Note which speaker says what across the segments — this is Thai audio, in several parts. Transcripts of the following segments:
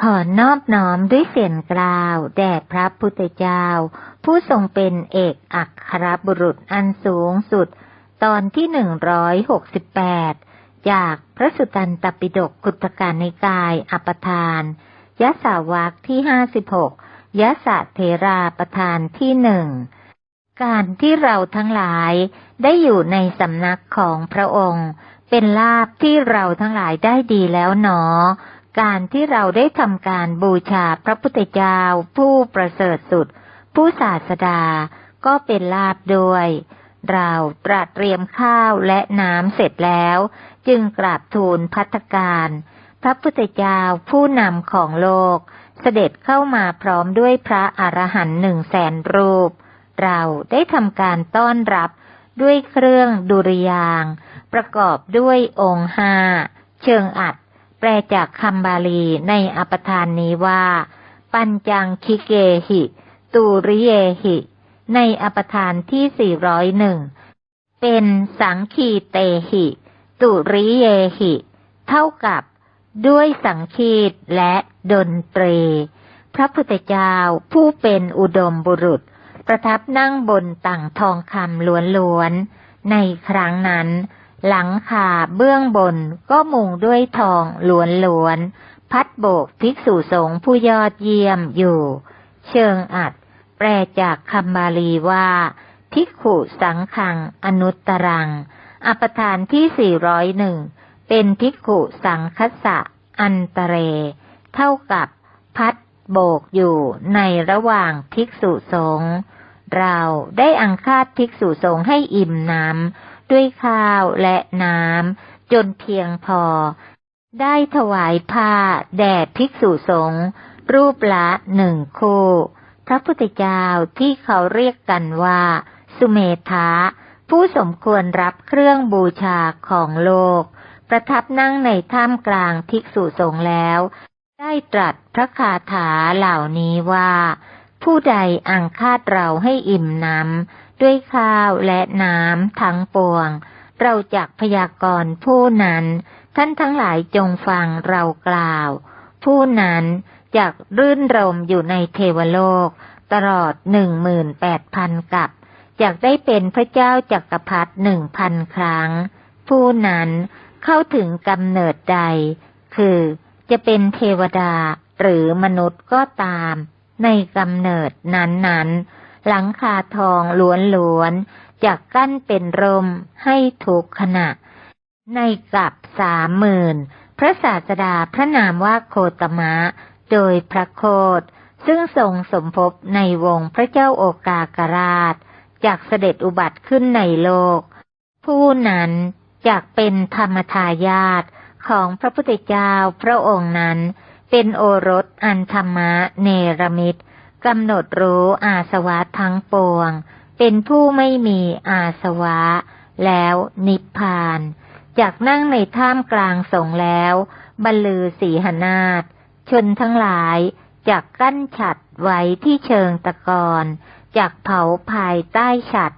Speaker 1: ขอนอบน้อมด้วยเสียงกล่าว แด่พระพุทธเจ้า ผู้ทรงเป็นเอกอัครบุรุษอันสูงสุด ตอนที่หนึ่งร้อยหกสิบแปดจากพระสุตตันตปิฎกกุตการในกายอปทานยะสาวักที่ห้าสิบหกยะสะเทราประธานที่หนึ่งการที่เราทั้งหลายได้อยู่ในสำนักของพระองค์ เป็นลาภที่เราทั้งหลายได้ดีแล้วหนอ การที่เราได้ทำการบูชาพระพุทธเจ้า ผู้ประเสริฐสุด ผู้ศาสดา ก็เป็นลาภด้วย เราตรัสเตรียมข้าวและน้ำเสร็จแล้ว จึงกราบทูลพัฒการ พระพุทธเจ้าผู้นำของโลก เสด็จเข้ามาพร้อมด้วยพระอรหันต์หนึ่งแสนรูป เราได้ทำการต้อนรับด้วยเครื่องดุริยาง ประกอบด้วยองค์ห้าเชิงอัด แปลจากคำบาลีในอปทานนี้ว่า ปัญจังคิเกหิ ตูริเยหิ ในอปทานที่สี่ร้อยหนึ่งเป็นสังคีเตหิ ตุริเยหิ เท่ากับด้วยสังคีตและดนตรี พระพุทธเจ้าผู้เป็นอุดมบุรุษ ประทับนั่งบนต่างทองคำล้วนๆ ในครั้งนั้น หลังคาเบื้องบนก็มุงด้วยทองล้วนๆ พัดโบกภิกษุสงฆ์ผู้ยอดเยี่ยมอยู่ เชิงอัด แปลจากคำบาลีว่า ภิกขุสังขังอนุตตรัง อปทานที่สี่ร้อยหนึ่งเป็นภิกขุสังคัสสะอันตเร เท่ากับพัดโบกอยู่ในระหว่างภิกษุสงฆ์เราได้อังคาดภิกษุสงฆ์ให้อิ่มน้ำ ด้วยข้าวและน้ำจนเพียงพอ ได้ถวายผ้าแด่ภิกษุสงฆ์รูปละหนึ่งคู่พระพุทธเจ้าที่เขาเรียกกันว่า สุเมธาผู้สมควรรับเครื่องบูชาของโลก ประทับนั่งในถ้ำกลางภิกษุสงฆ์แล้ว ได้ตรัสพระคาถาเหล่านี้ว่า ผู้ใดอังคาดเราให้อิ่มน้ำ ด้วยข้าวและน้ำทั้งปวง เราจักพยากรณ์ผู้นั้น ท่านทั้งหลายจงฟังเรากล่าว ผู้นั้นจักรื่นรมอยู่ในเทวโลก ตลอดหนึ่งหมื่นแปดพันกับอยากได้เป็นพระเจ้าจักรพรรดิหนึ่งพันครั้ง ผู้นั้นเข้าถึงกำเนิดใด คือจะเป็นเทวดาหรือมนุษย์ก็ตาม ในกำเนิดนั้นๆ หลังคาทองล้วนๆจากกั้นเป็นร่มให้ทุกขณะ ในกับสามหมื่นพระศาสดาพระนามว่าโคตมะ โดยพระโคดซึ่งทรงสมภพในวงพระเจ้าโอกากราชจากเสด็จอุบัติขึ้นในโลก ผู้นั้นจากเป็นธรรมทายาทของพระพุทธเจ้าพระองค์นั้น เป็นโอรสอันธรรมะเนรมิตร กำหนดรู้อาสวะทั้งปวง เป็นผู้ไม่มีอาสวะ แล้วนิพพานจากนั่งในท่ามกลางสงแล้ว บรรลือสีหนาฏชนทั้งหลายจากกั้นฉัดไว้ที่เชิงตะกอนจากเผาภายใต้ฉัด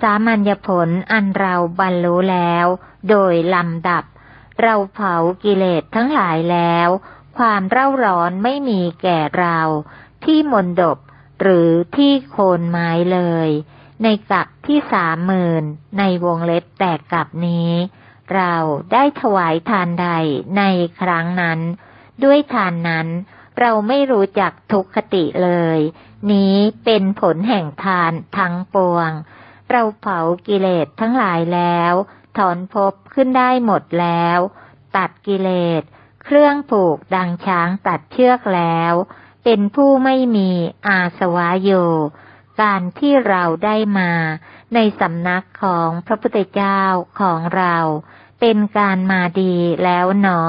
Speaker 1: สามัญญผลอันเราบรรลุแล้ว โดยลำดับ เราเผากิเลสทั้งหลายแล้ว ความเร่าร้อนไม่มีแก่เรา ที่มนดบหรือที่โคนไม้เลย ในกับที่สามหมื่นในวงเล็บแตกกับนี้ เราได้ถวายทานใดในครั้งนั้น ด้วยทานนั้นเราไม่รู้จักทุกขติเลย นี้เป็นผลแห่งทานทั้งปวง เราเผากิเลสทั้งหลายแล้ว ถอนภพขึ้นได้หมดแล้ว ตัดกิเลส เครื่องผูกดังช้างตัดเชือกแล้ว เป็นผู้ไม่มีอาสวะอยู่การที่เราได้มาในสำนักของพระพุทธเจ้าของเรา เป็นการมาดีแล้วหนอ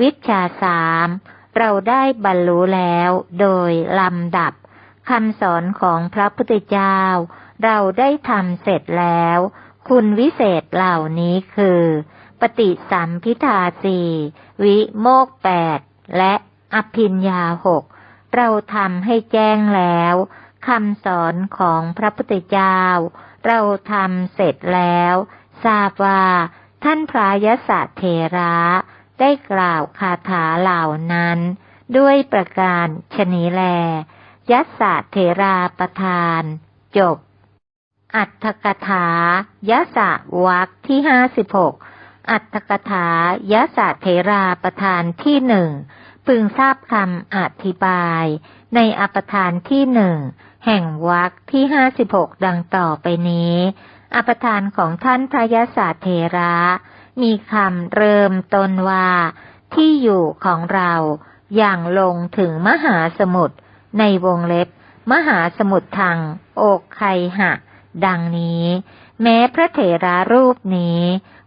Speaker 1: วิชาสามเราได้บรรลุแล้วโดยลำดับคำสอนของพระพุทธเจ้า เราได้ทำเสร็จแล้ว คุณวิเศษเหล่านี้คือ ปฏิสัมพิทาสีวิโมกแปดและอภินยาหก เราทำให้แจ้งแล้วคำสอนของพระพุทธเจ้า เราทำเสร็จแล้ว ทราบว่า ท่านพระยศเทระได้กล่าวคาถาเหล่านั้น ด้วยประการชนีแลยัสสะเถราประทาน จบ อัตถกถายะสะวักที่ห้าสิบหกอัตถกถายะสะเถราประธานที่หนึ่ง พึงทราบคำอธิบาย ในอปทานที่หนึ่งแห่งวักที่ห้าสิบหกดังต่อไปนี้ อปทานของท่านพระยะสเถระ มีคำเริ่มต้นว่า ที่อยู่ของเราอย่างลงถึงมหาสมุทรในวงเล็บ มหาสมุทรทางโอกไคหะ ดังนี้ แม้พระเถรารูปนี้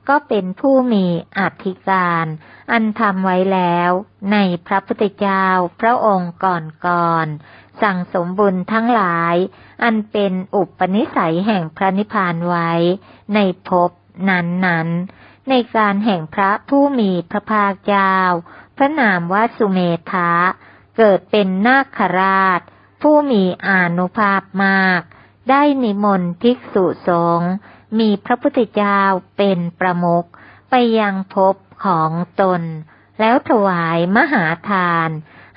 Speaker 1: ก็เป็นผู้มีอธิการ อันทำไว้แล้วในพระพุทธเจ้าพระองค์ก่อนๆสั่งสมบุญทั้งหลาย อันเป็นอุปนิสัยแห่งพระนิพพานไว้ ในภพนั้นๆในการแห่งพระผู้มีพระภาคเจ้า พระนามว่าสุเมธะเกิดเป็นนาคราช ผู้มีอานุภาพมาก ได้นิมนต์ภิกษุสงฆ์มีพระพุทธเจ้าเป็นประมุขไปยังภพ ของตน แล้วถวายมหาทาน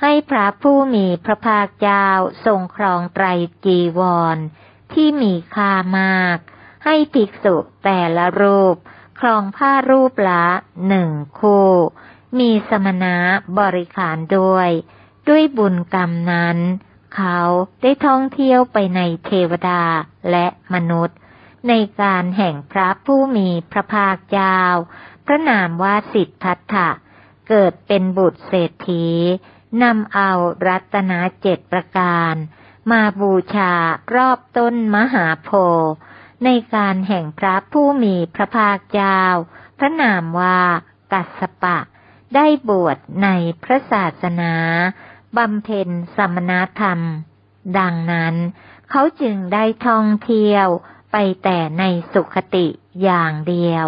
Speaker 1: ให้พระผู้มีพระภาคเจ้าทรงครองไตรจีวร ที่มีค่ามาก ให้ภิกษุแต่ละรูป ครองผ้ารูปละหนึ่งคู่ มีสมณะบริขารด้วย ด้วยบุญกรรมนั้น เขาได้ท่องเที่ยวไปในเทวดาและมนุษย์ในการแห่งพระผู้มีพระภาคเจ้า ระนามว่าสิทธัตถะเกิดเป็นบุตรเศรษฐีนำเอารัตนเจ็ดประการ มาบูชารอบต้นมหาโพธิ์ในการแห่งพระผู้มีพระภาคเจ้า พระนามว่ากัสสปะ ได้บวชในพระศาสนาบำเพ็ญสมณธรรม ดังนั้น เขาจึงได้ท่องเที่ยวไปแต่ในสุขติอย่างเดียว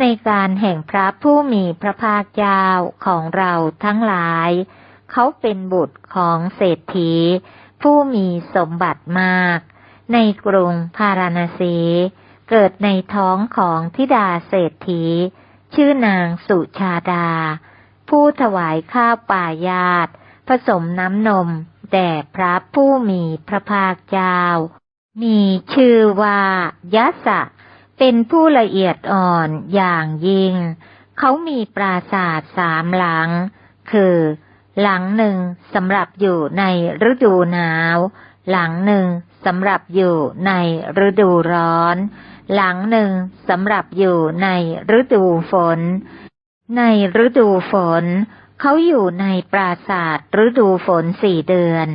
Speaker 1: ในการแห่งพระผู้มีพระภาคเจ้าของเราทั้งหลาย เขาเป็นบุตรของเศรษฐี ผู้มีสมบัติมาก ในกรุงพาราณสี เกิดในท้องของทิดาเศรษฐี ชื่อนางสุชาดา ผู้ถวายข้าวป่ายาตผสมน้ำนมแด่พระผู้มีพระภาคเจ้า มีชื่อว่ายะสะ เป็นผู้ละเอียดอ่อนอย่างยิ่ง เขามีปราสาทสามหลัง คือ หลังหนึ่งสำหรับอยู่ในฤดูหนาว หลังหนึ่งสำหรับอยู่ในฤดูร้อน หลังหนึ่งสำหรับอยู่ในฤดูฝน ในฤดูฝน เขาอยู่ในปราสาทฤดูฝนสี่เดือน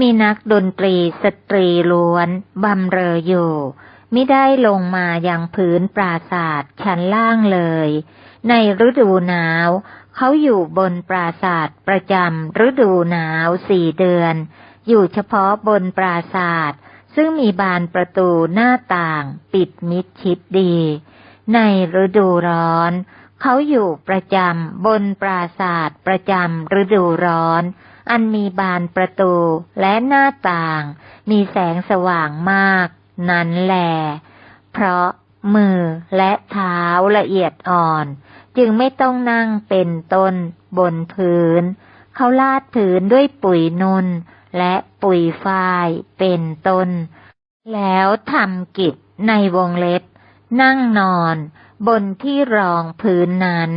Speaker 1: มีนักดนตรีสตรีล้วนบำเรออยู่ ไม่ได้ลงมาอยังพื้นปราสาทชั้นล่างเลย ในฤดูหนาว เขาอยู่บนปราสาทประจำฤดูหนาวสี่เดือน อยู่เฉพาะบนปราสาทซึ่งมีบานประตูหน้าต่างปิดมิดชิดดี ในฤดูร้อน เขาอยู่ประจำบนปราสาทประจำฤดูร้อน อันมีบานประตูและหน้าต่าง มีแสงสว่างมาก นั้นแหลเพราะมือและเท้าละเอียดอ่อน จึงไม่ต้องนั่งเป็นต้นบนพื้น เขาลาดพื้นด้วยปุ๋ยนุนและปุ๋ยฝ้ายเป็นต้น แล้วทำกิจในวงเล็บ นั่งนอนบนที่รองพื้นนั้น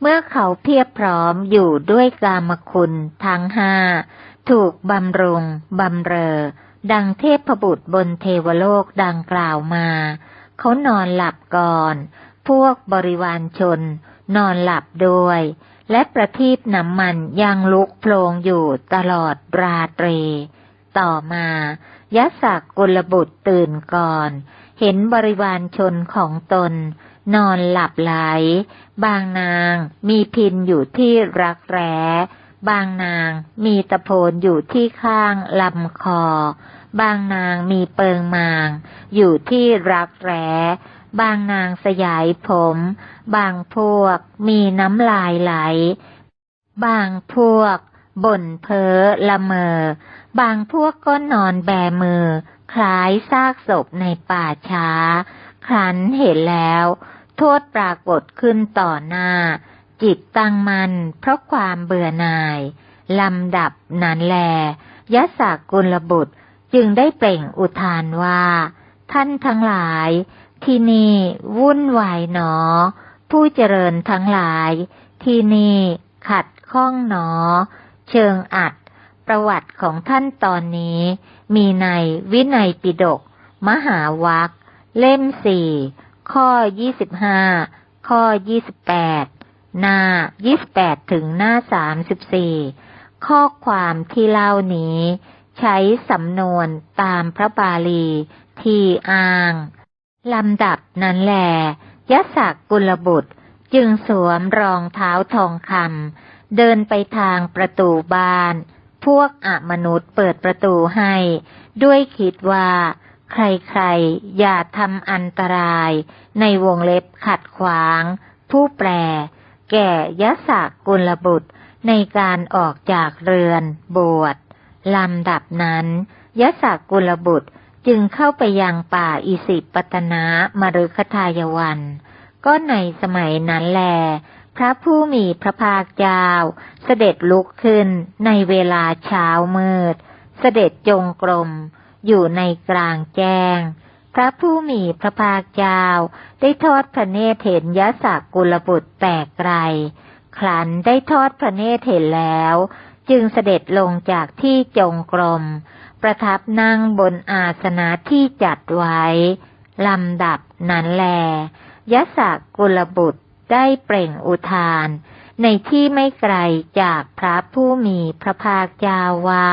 Speaker 1: เมื่อเขาเพียบพร้อมอยู่ด้วยกามคุณทั้งห้า ถูกบำรุงบำเรอ ดังเทพบุตรบนเทวโลกดังกล่าวมา เขานอนหลับก่อน พวกบริวารชน นอนหลับด้วย และประทีปน้ำมันยังลุกโพลงอยู่ตลอดราตรี ต่อมายะสักกุลบุตรตื่นก่อน เห็นบริวารชนของตน นอนหลับไหล บางนางมีพินอยู่ที่รักแร้ บางนางมีตะโพนอยู่ที่ข้างลำคอ บางนางมีเปิงมาง อยู่ที่รักแร้ บางนางสยายผม บางพวกมีน้ำลายไหล บางพวกบ่นเพ้อละเมอ บางพวกก็นอนแบมือ คล้ายซากศพในป่าช้า ครั้นเห็นแล้ว โทษปรากฏขึ้นต่อหน้า จิตตังมัน เพราะความเบื่อหน่าย ลำดับนั้นแลยะสากุลบุตรจึงได้เปล่งอุทานว่า ท่านทั้งหลาย ที่นี่วุ่นวายหนอ ผู้เจริญทั้งหลาย ที่นี่ขัดข้องหนอ เชิงอัด ประวัติของท่านตอนนี้ มีในวินัยปิฎกมหาวัคเล่มสี่ข้อยี่สิบห้าข้อยี่สิบแปด หน้ายี่สิบแปดถึงหน้าสามสิบสี่ข้อความที่เล่านี้ ใช้สำนวนตามพระบาลี ที่อ้าง ลำดับนั้นแหลยะศักกุลบุตรจึงสวมรองเท้าทองคำเดินไปทางประตูบ้าน พวกอมนุษย์เปิดประตูให้ ด้วยคิดว่า ใครๆ อย่าทำอันตราย ในวงเล็บขัดขวาง ผู้แปล แก่ยะศักกุลบุตรในการออกจากเรือนบวชลำดับนั้นยะศักกุลบุตรจึงเข้าไปยังป่าอิสิปตนามฤคทายวัน ก็ในสมัยนั้นแล พระผู้มีพระภาคเจ้า เสด็จลุกขึ้นในเวลาเช้ามืด เสด็จจงกรม อยู่ในกลางแจ้ง พระผู้มีพระภาคเจ้า ได้ทอดพระเนตรเห็นยะสักกุลบุตรแตกไกล ครั้นได้ทอดพระเนตรเห็นแล้ว จึงเสด็จลงจากที่จงกรม ประทับนั่งบนอาสนะที่จัดไว้ลำดับนั้นแลยะสักกุลบุตรได้เปล่งอุทาน ในที่ไม่ไกลจากพระผู้มีพระภาคเจ้าว่า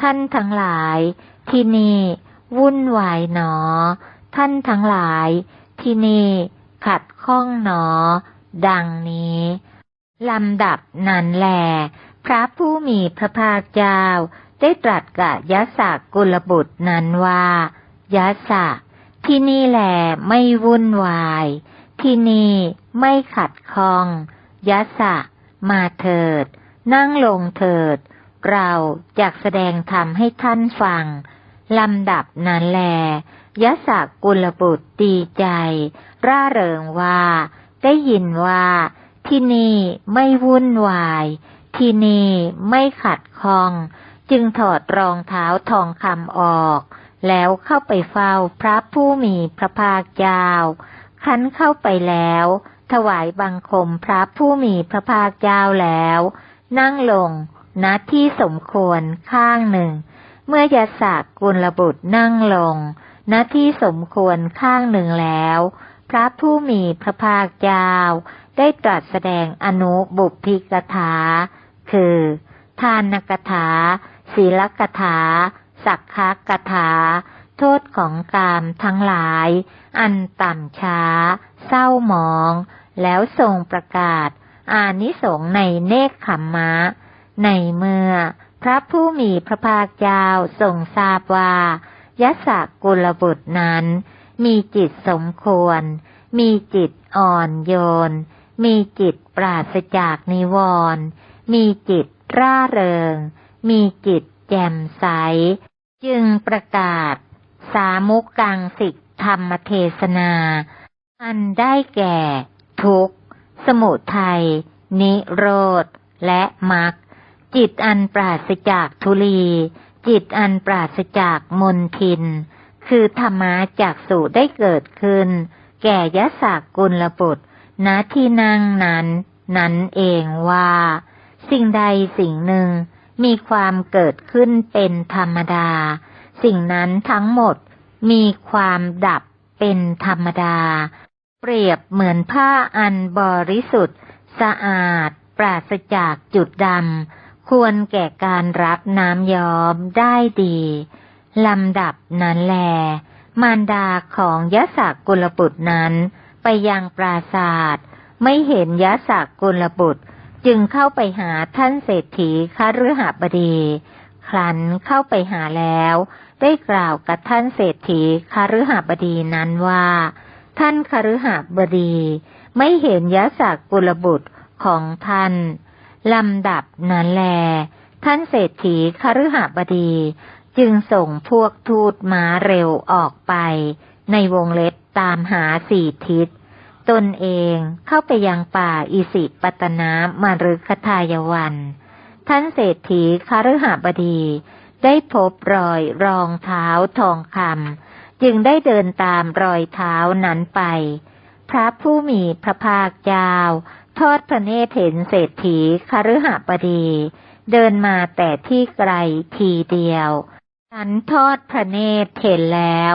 Speaker 1: ท่านทั้งหลายที่นี่ วุ่นวายหนอ ท่านทั้งหลาย ที่นี่ขัดข้องหนอ ดังนี้ลำดับนั้นแลพระผู้มีพระภาคเจ้า ได้ตรัสกับยะสกกุลบุตรนั้นว่ายะสะที่นี่แลไม่วุ่นวาย ที่นี่ไม่ขัดข้องยะสะมาเถิด นั่งลงเถิด เราจะแสดงธรรมให้ท่านฟัง ลำดับนั้นแลยะสกกุลบุตรดีใจ ร่าเริงว่า ได้ยินว่า ที่นี่ไม่วุ่นวาย ที่นี่ไม่ขัดข้อง จึงถอดรองเท้าทองคำออก แล้วเข้าไปเฝ้าพระผู้มีพระภาคเจ้าคันเข้าไปแล้ว ถวายบังคมพระผู้มีพระภาคเจ้าแล้ว นั่งลงณที่สมควรข้างหนึ่ง เมื่อยาสากกุลบุตรนั่งลงณที่สมควรข้างหนึ่งแล้ว พระผู้มีพระภาคเจ้าได้ตรัสแสดงอนุบุพิกถา คือ ทานกถา ศีลกถา สักขกถา โทษของกามทั้งหลาย อันต่ำช้า เศร้าหมอง แล้วทรงประกาศ อานิสงส์ในเนคขมมะ ในเมื่อ พระผู้มีพระภาคเจ้าทรงทราบว่ายะสกกุลบุตรนั้น มีจิตสมควร มีจิตอ่อนโยน มีจิตปราศจากนิวรณ์มีจิตร่าเริง มีจิตแจ่มใส จึงประกาศ สามุกังสิกธรรมเทศนา อันได้แก่ ทุกข์สมุทัย นิโรธ และมรรค จิตอันปราศจากทุลี จิตอันปราศจากมนทิน คือธรรมะจากสู่ได้เกิดขึ้น แก่ยะสากกุลบุตรณที่นั่งนั้น นั้นเองว่า สิ่งใดสิ่งหนึ่งมีความเกิดขึ้นเป็นธรรมดา สิ่งนั้นทั้งหมดมีความดับเป็นธรรมดา เปรียบเหมือนผ้าอันบริสุทธิ์ สะอาด ปราศจากจุดดำ ควรแก่การรับน้ำย้อมได้ดีลำดับนั้นแล มารดาของยะสากกุลบุตรนั้น ไปยังปราศาสตร์ไม่เห็นยะสากกุลบุตร จึงเข้าไปหาท่านเศรษฐีคฤหบดี ครั้นเข้าไปหาแล้ว ได้กล่าวกับท่านเศรษฐีคฤหบดีนั้นว่า ท่านคฤหบดี ไม่เห็นยะสากกุลบุตรของท่าน ลำดับนั้นแล ท่านเศรษฐีคฤหบดี จึงส่งพวกทูตม้าเร็วออกไป ในวงเล็บตามหาสี่ทิศ ตนเองเข้าไปยังป่าอิสิปตนามฤคทายวัน ท่านเศรษฐีคฤหบดีได้พบรอยรองเท้าทองคำจึงได้เดินตามรอยเท้านั้นไป พระผู้มีพระภาคเจ้า ทอดพระเนตรเห็นเศรษฐีคฤหบดี เดินมาแต่ที่ไกลทีเดียว ฉันทอดพระเนตรเห็นแล้ว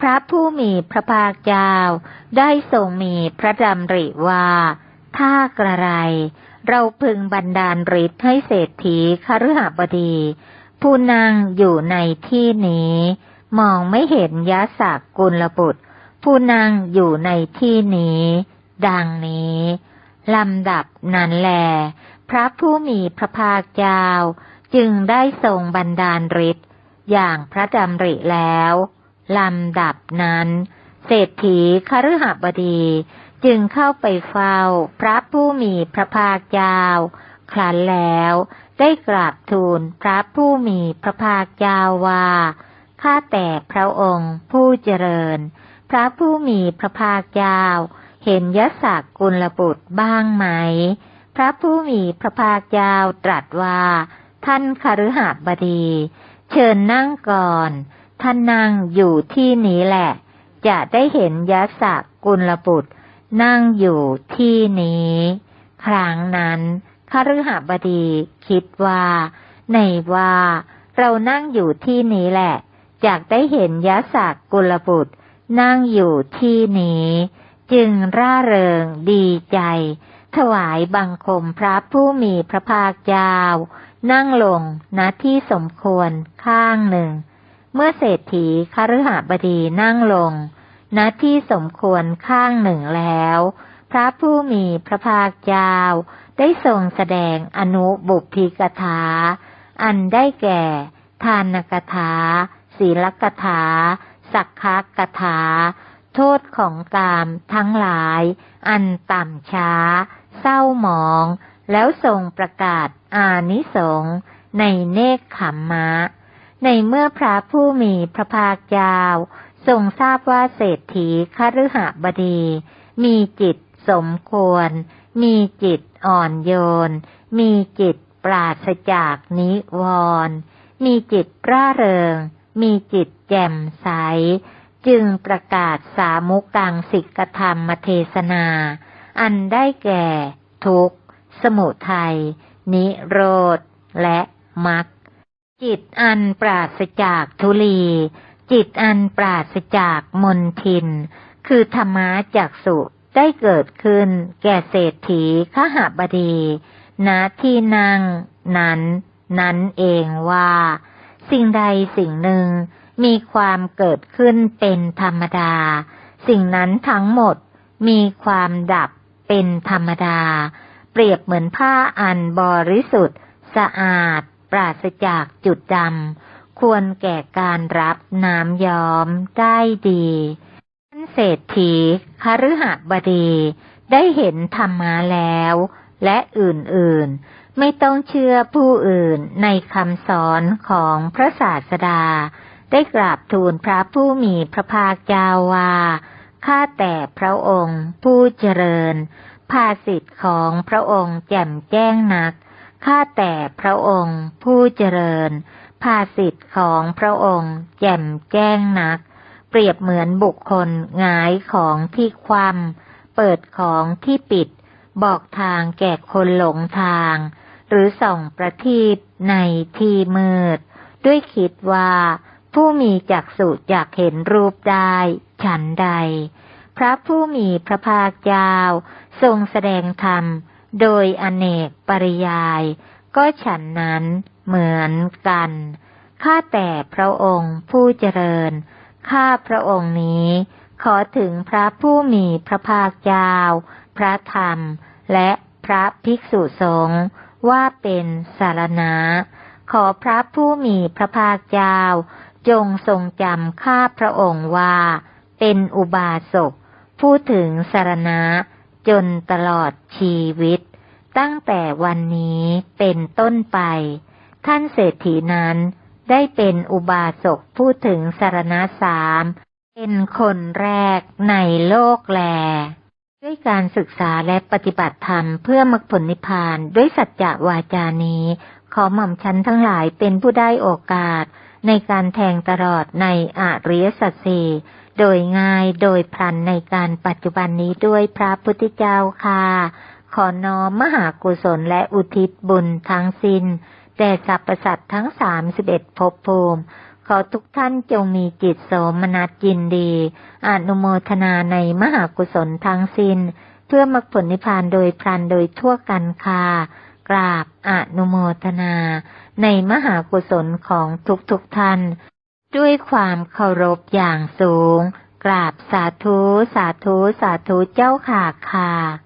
Speaker 1: พระผู้มีพระภาคเจ้า ได้ทรงมีพระดำริว่าถ้ากระไร เราพึงบันดาลฤทธิ์ให้เศรษฐีคฤหบดี ผู้นั่งอยู่ในที่นี้ มองไม่เห็นยะสักกุลบุตร ผู้นั่งอยู่ในที่นี้ ดังนี้ ลำดับนั้นแล พระผู้มีพระภาคเจ้า จึงได้ทรงบันดาลฤทธิ์อย่างพระดำริแล้ว ลำดับนั้น เศรษฐีคฤหบดีจึงเข้าไปเฝ้าพระผู้มีพระภาคเจ้า ครั้นแล้วได้กราบทูลพระผู้มีพระภาคเจ้าว่า ข้าแต่พระองค์ผู้เจริญ พระผู้มีพระภาคเจ้า เห็นยศกกุลบุตรบ้างไหม พระผู้มีพระภาคเจ้าตรัสว่า ท่านคฤหบดี เชิญนั่งก่อน ท่านนั่งอยู่ที่นี้แหละ จะได้เห็นยศกกุลบุตร นั่งอยู่ที่นี้ ครั้งนั้นคฤหบดีคิดว่า ในว่า เรานั่งอยู่ที่นี้แหละ จากได้เห็นยศกกุลบุตร นั่งอยู่ที่นี้ จึงร่าเริงดีใจ ถวายบังคมพระผู้มีพระภาคเจ้า นั่งลงณที่สมควรข้างหนึ่ง เมื่อเศรษฐีคฤหบดีนั่งลงณที่สมควรข้างหนึ่งแล้ว พระผู้มีพระภาคเจ้า ได้ทรงแสดงอนุบุพิกถา อันได้แก่ ทานกถา ศีลกถา สักขกถา โทษของกามทั้งหลาย อันต่ำช้า เศร้าหมอง แล้วทรงประกาศอานิสงส์ในเนคขมมะ ในเมื่อพระผู้มีพระภาคเจ้าทรงทราบว่าเศรษฐีคฤหบดี มีจิตสมควร มีจิตอ่อนโยน มีจิตปราศจากนิวรณ์มีจิตร่าเริง มีจิตแจ่มใส จึงประกาศสามุกังสิกธรรมเทศนา อันได้แก่ ทุกข์ สมุทัย นิโรธ และมรรคจิตอันปราศจากทุลี จิตอันปราศจากมนทิน คือธรรมะจากสุได้เกิดขึ้น แก่เศรษฐีขหบดีณที่นั่งนั้น นั้นเองว่า สิ่งใดสิ่งหนึ่ง มีความเกิดขึ้นเป็นธรรมดา สิ่งนั้นทั้งหมดมีความดับเป็นธรรมดา เปรียบเหมือนผ้าอันบริสุทธิ์ สะอาด ปราศจากจุดดำควรแก่การรับน้ำย้อมได้ดีท่านเศรษฐีคฤหบดีได้เห็นธรรมาแล้ว และอื่นๆ ไม่ต้องเชื่อผู้อื่นในคำสอนของพระศาสดา ได้กราบทูลพระผู้มีพระภาคเจ้าว่า ข้าแต่พระองค์ผู้เจริญ ภาสิทธิ์ของพระองค์แจ่มแจ้งนัก ข้าแต่พระองค์ผู้เจริญ ภาสิทธิ์ของพระองค์แจ่มแจ้งนัก เปรียบเหมือนบุคคลหงายของที่คว่ำเปิดของที่ปิด บอกทางแก่คนหลงทาง หรือส่องประทีปในที่มืด ด้วยคิดว่า ผู้มีจักษุอยากเห็นรูปได้ ฉันใด พระผู้มีพระภาคเจ้าทรงแสดงธรรม โดยอเนกปริยาย ก็ฉันนั้นเหมือนกัน ข้าแต่พระองค์ผู้เจริญ ข้าพระองค์นี้ขอถึงพระผู้มีพระภาคเจ้า พระธรรม และพระภิกษุสงฆ์ว่าเป็นสารณะ ขอพระผู้มีพระภาคเจ้า จงทรงจำข้าพระองค์ว่า เป็นอุบาสกพูดถึงสารณะ จนตลอดชีวิต ตั้งแต่วันนี้เป็นต้นไป ท่านเศรษฐีนั้นได้เป็นอุบาสกพูดถึงสารณะสามเป็นคนแรกในโลกแล ด้วยการศึกษาและปฏิบัติธรรมเพื่อมรรคผลนิพพานด้วยสัจจะวาจานี้ ขอหม่อมชั้นทั้งหลายเป็นผู้ได้โอกาส ในการแทงตลอดในอริยสัจสีโดยง่ายโดยพลันในการปัจจุบันนี้ด้วยพระพุทธเจ้าค่ะ ขอน้อมมหากุศลและอุทิศบุญทั้งสิ้นแด่สรรพสัตว์ทั้งสามสิบเอ็ดภพภูมิ ขอทุกท่านจงมีจิตโสมนัสยินดี อนุโมทนาในมหากุศลทั้งสิ้น เพื่อมรรคผลนิพพานโดยพลันโดยทั่วกันค่ะกราบอนุโมทนา ในมหากุศลของทุกๆทท่าน ด้วยความเคารพอย่างสูง กราบสาธุ สาธุ สาธุเจ้าค่ะค่ะ